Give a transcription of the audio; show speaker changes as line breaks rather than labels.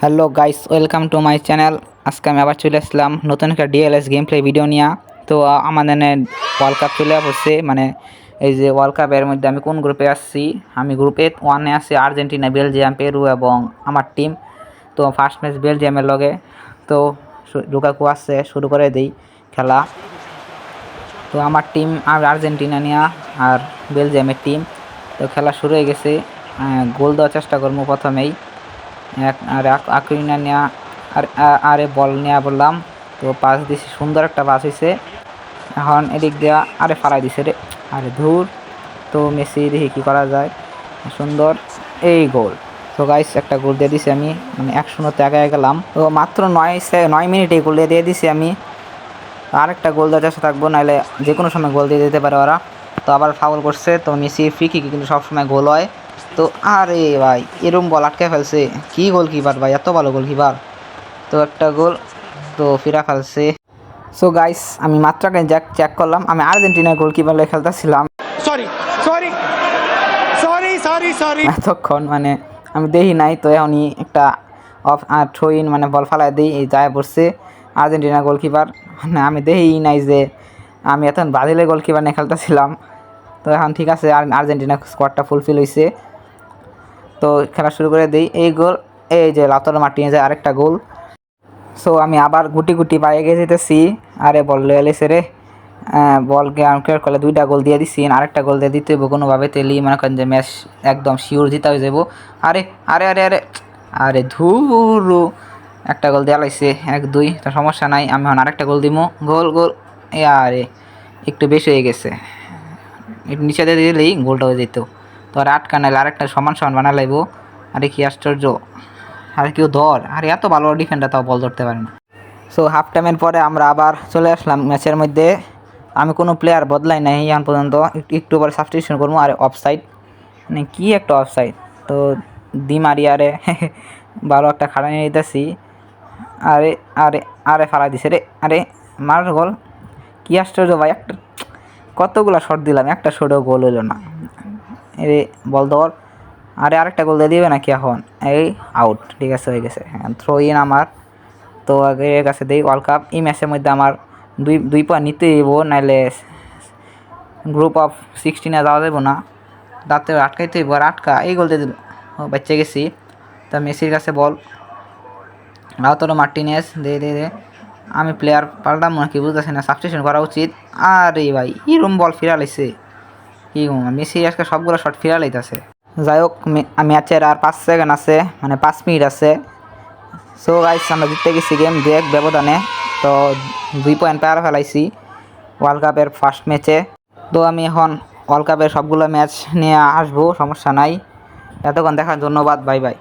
Hello guys, welcome to my channel. আজকে আমি আবার চলে আসলাম নতুন একটা ডিএলএস গেম প্লে ভিডিও নিয়ে। তো আমাদের ওয়ার্ল্ড কাপ চলে পড়ছে মানে এই যে ওয়ার্ল্ড কাপের মধ্যে আমি কোন গ্রুপে আসছি? আমি গ্রুপে ওয়ানে আছি আর্জেন্টিনা, বেলজিয়াম, পেরু এবং আমার টিম তো ফার্স্ট ম্যাচ বেলজিয়ামের লগে। তো লুকাকু আসছে, শুরু করে দেই খেলা। তো, আমার টিম আর আর্জেন্টিনা নিয়ে আর বেলজিয়ামের টিম তো, খেলা শুরু হয়ে গেছে। গোল দেওয়ার চেষ্টা করব প্রথমেই। এক আর আক- আকুইনা নেওয়া আর আরে বল নেওয়া বললাম। তো পাস দিছি, সুন্দর একটা পাস হয়েছে এখন এদিক দেওয়া আরে ফালাই দিছে রে। আরে ধুর। তো মেসি দেখি কী করা যায়। সুন্দর। এই গোল। তো গাইস একটা গোল দিয়ে দিছি আমি। মানে এক শূন্যতে আগে গেলাম। তো মাত্র নয় সে- নয় মিনিটে গোল দিয়ে দিছি আমি। আরেকটা গোল দেওয়ার চেষ্টা থাকব, নাহলে যে কোনো সময় গোল দিয়ে দিতে পারে ওরা। তো আবার ফাউল করছে। তো মেসি ফ্রি কিক কিন্তু সবসময় গোল হয়। তো আরে ভাই এরম বল আটকে ফেলছে। কি গোলকিপার ভাই এত ভালো গোল গোলকিপার তো একটা গোল তো ফিরা ফেলছে। সো গাইস আমি মাত্রাকে জ্যাক চেক করলাম আমি আর্জেন্টিনার goalkeeper খেলতেছিলাম।
Sorry sorry sorry sorry sorry
এতক্ষণ মানে আমি দেখি নাই তো এখনই একটা অফ থ্রো ইন মানে বল ফালাই দিই এই যায় পড়ছে আর্জেন্টিনা গোলকিপার মানে আমি দেখি নাই যে আমি এখন ব্রাজিলের গোলকিপার নিয়ে খেলতেছিলাম। তো এখন ঠিক আছে আর আর্জেন্টিনা স্কোয়াডটা ফুলফিল হয়েছে তো খেলা শুরু করে দিই। এই গোল, এই যে লাতর মার্টিনে যায় আরেকটা গোল। সো আমি আবার গুটি গুটি পায়ে গিয়ে যেতেছি। আরে বল, লয়ে রে। বলকে আনক্লিয়ার করলে দুইটা গোল দিয়ে দিছি। আরেকটা গোল দিয়ে দিতে হইব কোনোভাবে, তেলি মনে করেন যে ম্যাচ একদম শিওর জিতা হয়ে যাব আরে আরে আরে আরে আরে ধুরু, একটা গোল দেওয়া লাগছে এক, দুই, তো সমস্যা নাই। আমি এখন আরেকটা গোল দিব গোল গোল এ আরে, একটু বেশি হয়ে গেছে। নিচে দিয়ে দিলেই গোলটা হয়ে যেত তো আর আটকা নাইলে আরেকটা সমান সমান বানা লাগবো আরে কি আশ্চর্য। আর কেউ ধর। আর এত ভালো ডিফেন্ডার তাও বল ধরতে পারে না। সো হাফ টাইমের পরে আমরা আবার চলে আসলাম ম্যাচের মধ্যে। আমি কোনো প্লেয়ার বদলাই নাই এখন পর্যন্ত। একটু পরে সাবস্টিটিউশন করব। আর অফসাইড মানে কী একটা অফ অফসাইড তো দি মারি আরে ভালো একটা খাড়া নিয়ে নিতেছি। আরে আরে আরে ফালা দিছে রে। আরে মার গোল কি আশ্চর্য ভাই। একটা, কতগুলো শট দিলাম। একটা শটেও গোল হলো না। এরে বল দর আরে আরেকটা গোল দিয়ে দিবে নাকি এখন? এই আউট ঠিক আছে, হয়ে গেছে। থ্রো ইন আমার। তো আগে এর কাছে দেই ওয়ার্ল্ড কাপ এই ম্যাচের মধ্যে আমার দুই দুই পয়েন্ট নিতে হইব, নাইলে গ্রুপ অফ সিক্সটিনে যাওয়া দেবো না। দাঁতে আটকাইতে হইব, আর আটকা, এই গোল দিয়ে বাচ্চা গেছি। তা মেসির কাছে বল। রাউতরো মার্টিনেস দে দে দে। আমি প্লেয়ার পাল্টাম না কি বুঝতেছি না সাবস্টিটিউশন করা উচিত। আরে ভাই, এরম বল ফিরা গো, মেসি আজকে সবগুলো শট ফিরা লাইতেছে। যাই হোক ম্যাচের আর পাঁচ সেকেন্ড আছে মানে পাঁচ মিনিট আছে। সো গাইস আমরা জিততে গেছি গেম দু এক ব্যবধানে। তো দুই পয়েন্ট পার ফেলাইছি ওয়ার্ল্ড কাপের ফার্স্ট ম্যাচে তো আমি এখন ওয়ার্ল্ড কাপের সবগুলো ম্যাচ নিয়ে আসব সমস্যা নাই। এতক্ষণ দেখার ধন্যবাদ বাই বাই